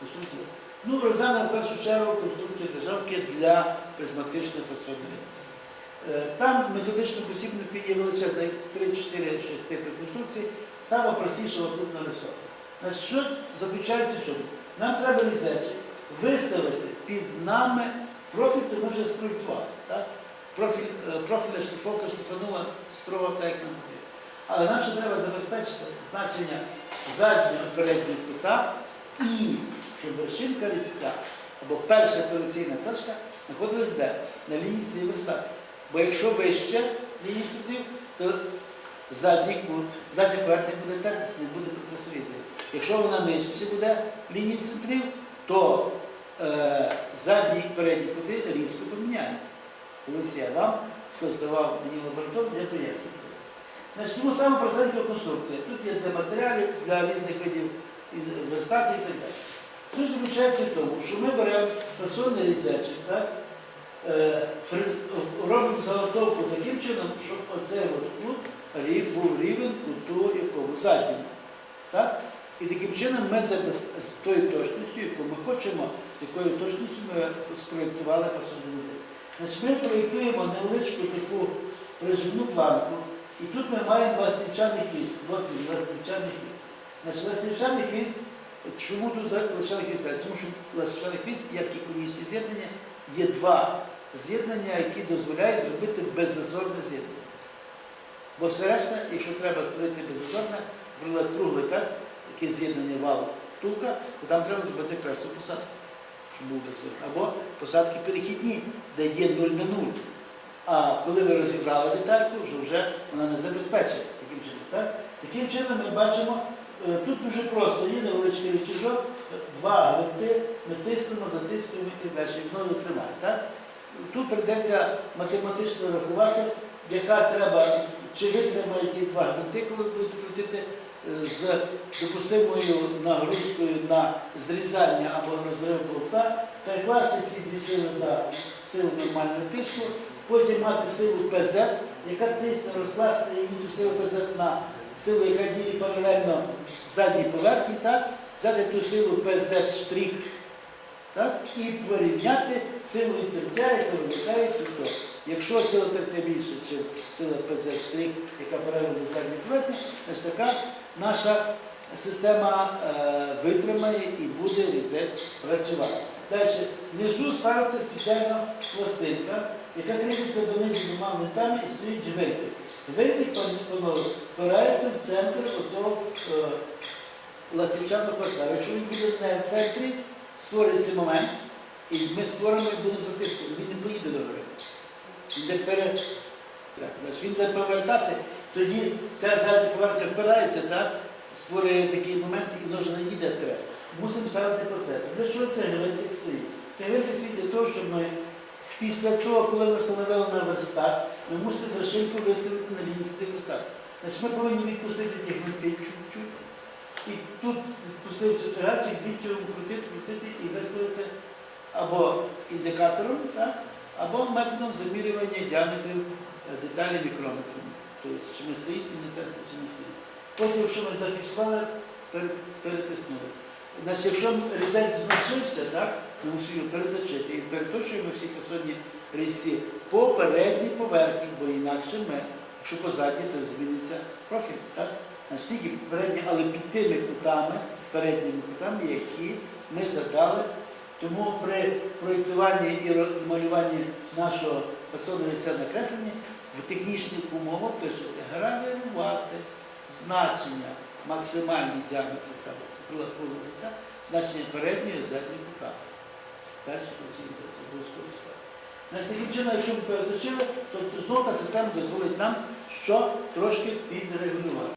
конструкції. Ну, розглянемо в першу чергу конструкцію державки для призматичної фасадної. Е, Там методично посібники є величезна, 3-4 6 типи конструкцій, саме простішого тут нарисовано. Значить, що заключається в чому? Нам треба різечі виставити під нами профіль, то ми вже спроєктували. Профіль, е, профільна шліфовка шліфанула строго так, як нам потрібно. Але нам ще треба забезпечити значення заднього переднього кута і щоб вершинка різця або перша операційна точка знаходилась де? На лінії стрій верстати. Бо якщо вище лінії стрів, то задній кут, задня поверхня буде тертись, не буде процесу різання. Якщо вона нижче буде лінії центрів, то е, задні і передні кути різко поміняються. Колись я вам, хто здавав мені лабораторію, я поясню це. Значить, тому саме простенька конструкція. Тут є для матеріалів, для різних видів верстатів і так далі. Суть заключається в тому, що ми беремо фасонний різечок, так? Е, робимо заготовку таким чином, щоб оцей от кут був рівень куту якому задньому. Так? І таким чином ми з тою точністю, яку ми хочемо, з якою точністю ми спроєктували фасонний різець. Значить, ми проєктуємо невеличку таку приживну планку, і тут ми маємо ластівчаний хвіст. От він, ластівчаний хвіст. Значить, ластівчаний хвіст, чому тут за- ластівчаний? Тому що ластівчаний хвіст, як і конічні з'єднання, є два з'єднання, які дозволяють зробити беззазорне з'єднання. Бо все решта, якщо треба створити беззазорне, наприклад, кругле, так, яке з'єднання вал втулка, то там треба зробити кресту посадку, щоб був. Або посадки перехідні, де є 0 на 0. А коли ви розібрали детальку, вже, вона не забезпечує таким чином. Так? Таким чином ми бачимо, тут дуже просто, є невеличкий рычажок, два гвинти, ми тиснемо, затискуємо і далі, і знову тримає. Так? Тут прийдеться математично рахувати, яка треба, чи витримає ті два гвинти, коли будете крутити е, з допустимою нагрузкою на зрізання або розрив болта, перекласти ті дві сили на силу нормального тиску, потім мати силу ПЗ, яка тисне, розкласти її ту силу ПЗ на силу, яка діє паралельно задній поверхні, так? взяти ту силу ПЗ штрих і порівняти силу тертя, яка виникає тут. Якщо сила тертя більше, ніж сила ПЗ штрих, яка паралельно задньої поверхні, значить така наша система е, витримає і буде різець працювати. Далі, внизу ставиться спеціальна пластинка, яка кріпиться донизу двома винтами і стоїть Гвинтик воно впирається в центр отого е. Якщо він буде не в центрі, створюється момент, і ми створимо і будемо затискувати, він не поїде до гори. Він пере... так, він буде повертати, тоді ця задня поверхня впирається, так, створює такий момент і воно вже не їде треба. Мусимо ставити по це. Для чого це гвинтик стоїть? Гвинтик стоїть для того, щоб ми після того, коли ми встановили на верстат, ми мусимо вершинку виставити на лінії верстат. Значить, ми повинні відпустити ті гвинти чуть-чуть. І тут відпустився тягачик, відтягом крутити, крутити і виставити або індикатором, так, або методом замірювання діаметрів е, деталі мікрометрами. Тобто, чи ми стоїть центрі, чи не стоїть. Потім, якщо ми зафіксували, перетиснули. Значить, якщо різець зношився, так, ми мусимо його переточити. І переточуємо всі фасонні різці по передній поверхні, бо інакше ми, якщо по задній, то зміниться профіль. Так? Значить, тільки передні, але під тими кутами, передніми кутами, які ми задали. Тому при проєктуванні і малюванні нашого фасону лиця накреслення в технічних умовах пишете гравірувати значення максимальний діаметр там, прилаткового лиця, значення переднього і задньої кута. Перший працює обов'язково. Значить, таким чином, якщо ми переточили, то знову та система дозволить нам що трошки підрегулювати.